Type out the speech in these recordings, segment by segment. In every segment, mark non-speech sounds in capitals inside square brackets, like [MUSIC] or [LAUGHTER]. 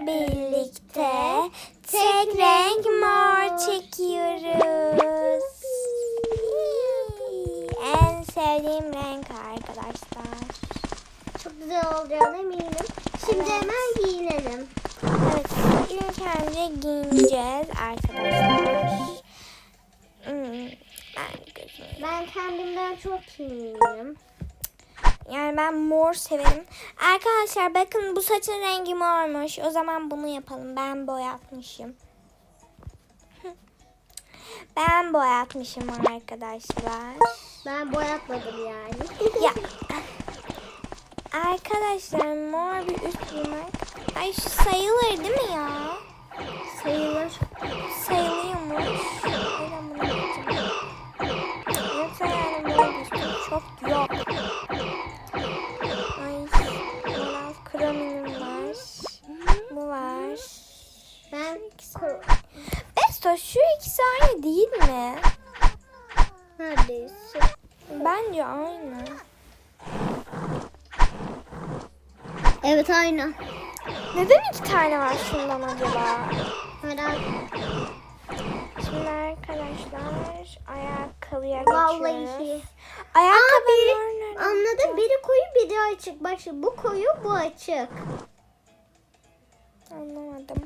birlikte tek renk mor çekiyoruz. En sevdiğim renk arkadaşlar. Çok güzel olacağına eminim. Şimdi Evet. hemen giyinelim. Evet, ilk önce giyineceğiz arkadaşlar. Hmm, ben Ben kendimden çok eminim. Yani ben mor severim. Arkadaşlar bakın bu saçın rengi mormuş. O zaman bunu yapalım. Ben boyatmışım. [LAUGHS] Ben boyatmışım arkadaşlar. Ben boyatmadım yani. Ya [LAUGHS] Arkadaşlar mor bir üst giymek. Ay sayılır değil mi ya? Sayılır. Neredeyse. Bence aynı. Evet aynı. Neden iki tane var şundan acaba? Merak Şimdi arkadaşlar ayakkabıya geçiyoruz. Vallahi. Ayakkabı biri- nerede? Anladım. Biri koyu biri açık. Bak şimdi bu koyu bu açık. Anlamadım.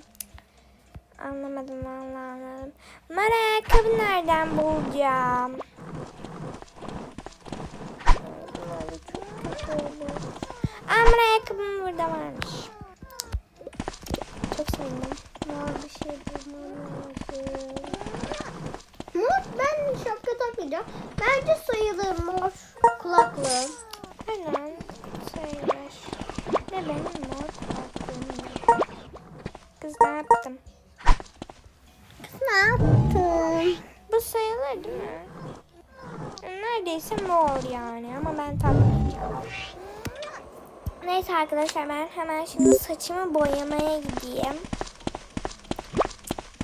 Anlamadım anlamadım. Ben ayakkabı nereden bulacağım? Bunları çok kötü oldu. Aa ben ayakkabım burada varmış. Çok sevindim. Mor bir şey bulmam lazım. Mor ben şapka takmayacağım. Bence sayılır mor kulaklığı. Aynen sayılır. Ve benim mor kulaklığım yok. Kız ne yaptım? Kız ne yaptın? Bu sayılır değil mi? Neredeyse mor yani ama ben takmayacağım. Neyse arkadaşlar ben hemen şimdi saçımı boyamaya gideyim.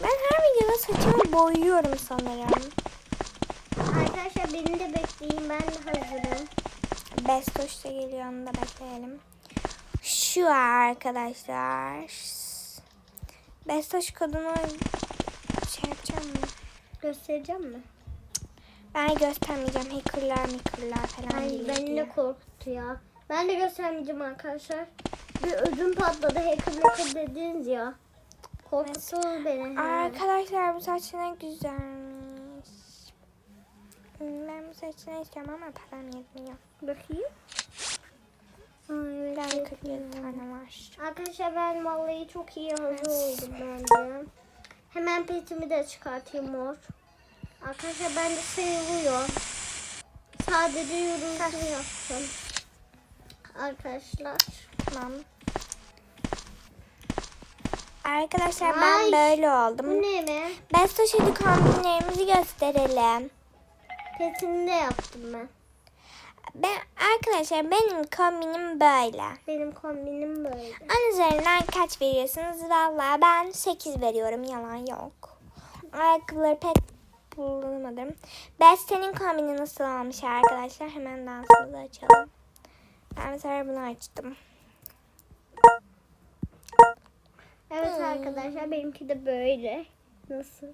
Ben her videoda saçımı boyuyorum sanırım. Beni de bekleyin. Ben de hazırım. Bestoş da geliyor onu da bekleyelim. Şu arkadaşlar. Bestoş kodunu şey yapacağım mı? Göstereceğim mi? Ben göstermeyeceğim. Hackerlar hackerlar falan Ay beni de korktu ya. Ben de göstermeyeceğim arkadaşlar. Bir ödüm patladı. Hacker hacker dediniz ya. Korktu beni. Arkadaşlar bu saç ne güzelmiş. Ben bu saçı ne istiyorum ama param yetmiyor. Bakayım. Ay, Ben çok 47 iyi. tane var. Arkadaşlar ben vallahi çok iyi hazır oldum bence. Hemen petimi de çıkartayım mor. Arkadaşlar bence sayılıyor. Sadece yorumsuz yaptım. Arkadaşlar. Tamam. Arkadaşlar ben Ay, böyle Bu oldum. ne be? Bestoş hadi kombinlerimizi gösterelim. De yaptım ben. Ben arkadaşlar benim kombinim böyle. Benim kombinim böyle. Onun üzerinden kaç veriyorsunuz? Vallahi ben 8 veriyorum. Yalan yok. Ayakkabıları pek bulamadım. Beste'nin kombini nasıl olmuş arkadaşlar? Hemen dansımızı açalım. Ben mesela bunu açtım. Evet Hmm. arkadaşlar benimki de böyle. Nasıl?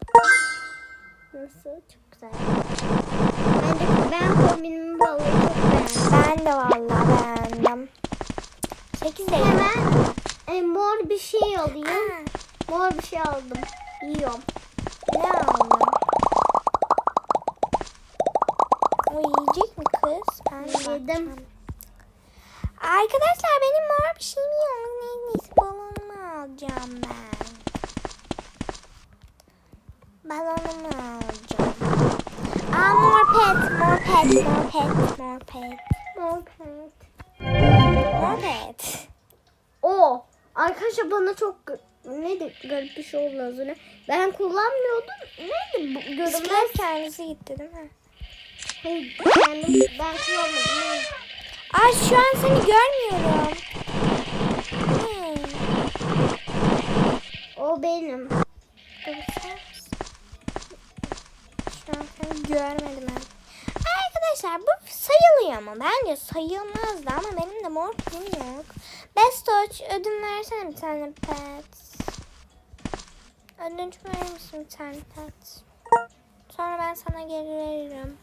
Nasıl? Çok güzel. Ben de vallahi beğendim. 8 veriyorum. Hemen e, mor bir şey alayım. Mor bir şey aldım. Yiyorum. ne aldın? O yiyecek mi kız? Ben de Yedim. bakacağım. Arkadaşlar benim mor bir şeyim yok. Neyse balonumu alacağım ben. Balonumu alacağım. Pet. Mor pet. Mor pet. O. Arkadaşlar bana çok neydi garip bir şey oldu az önce. Ben kullanmıyordum. Neydi bu görünmez? Kendisi gitti değil mi? Hayır kendim ben kullanmadım. Aa şu an seni görmüyorum. O benim. Şu an seni görmedim ben. Arkadaşlar bu sayılıyor mu? Bence sayılmazdı ama benim de mor yok. Bestoç ödün versene bir tane pet. Ödünç verir misin bir tane pet? Sonra ben sana geri veririm.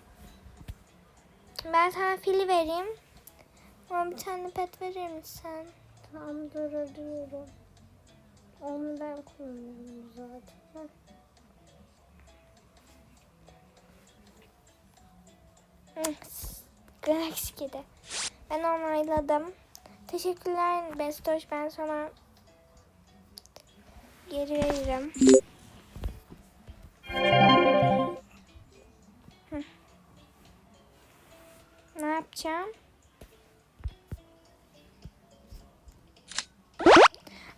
Ben sana fili vereyim. Ama bir tane pet verir misin? Tamam dur ödüyorum. Onu ben kullanıyorum zaten. Hı, Galaxy'de. Ben onayladım. Teşekkürler Bestoş. Ben sana geri veririm. Ne yapacağım?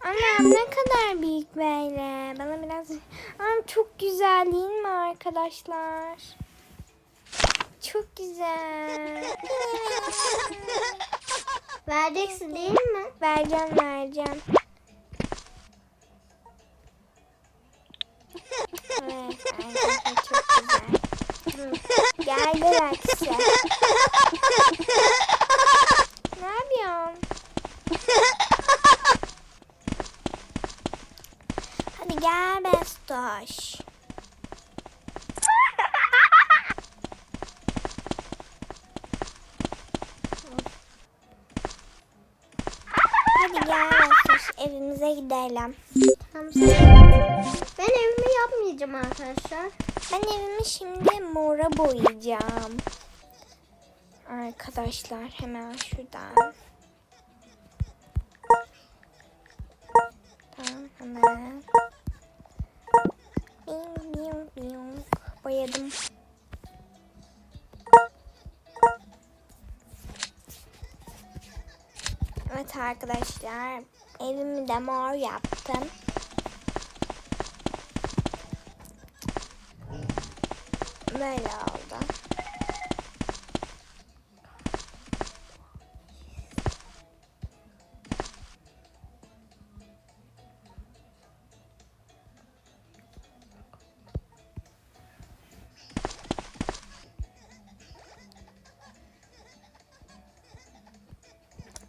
Anam ne kadar büyük böyle. Bana biraz... Anam çok güzel değil mi arkadaşlar? Çok güzel. [LAUGHS] Vereceksin değil mi? vereceğim vereceğim. Evet çok güzel. Gel Galaxy. [LAUGHS] evimize gidelim. Tamam. Ben evimi yapmayacağım arkadaşlar. Ben evimi şimdi mora boyayacağım. Arkadaşlar hemen şuradan. Tamam hemen. Boyadım. Evet arkadaşlar evimi de mor yaptım. Böyle oldu.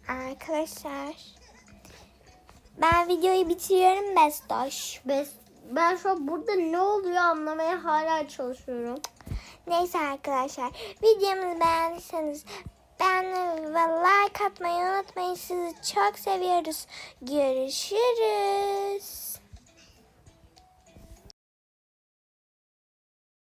Arkadaşlar ben videoyu bitiriyorum Bestoş. Bes- Ben şu an burada ne oluyor anlamaya hala çalışıyorum. Neyse arkadaşlar videomuzu beğendiyseniz beğenmeyi ve like atmayı unutmayın. Sizi çok seviyoruz. Görüşürüz.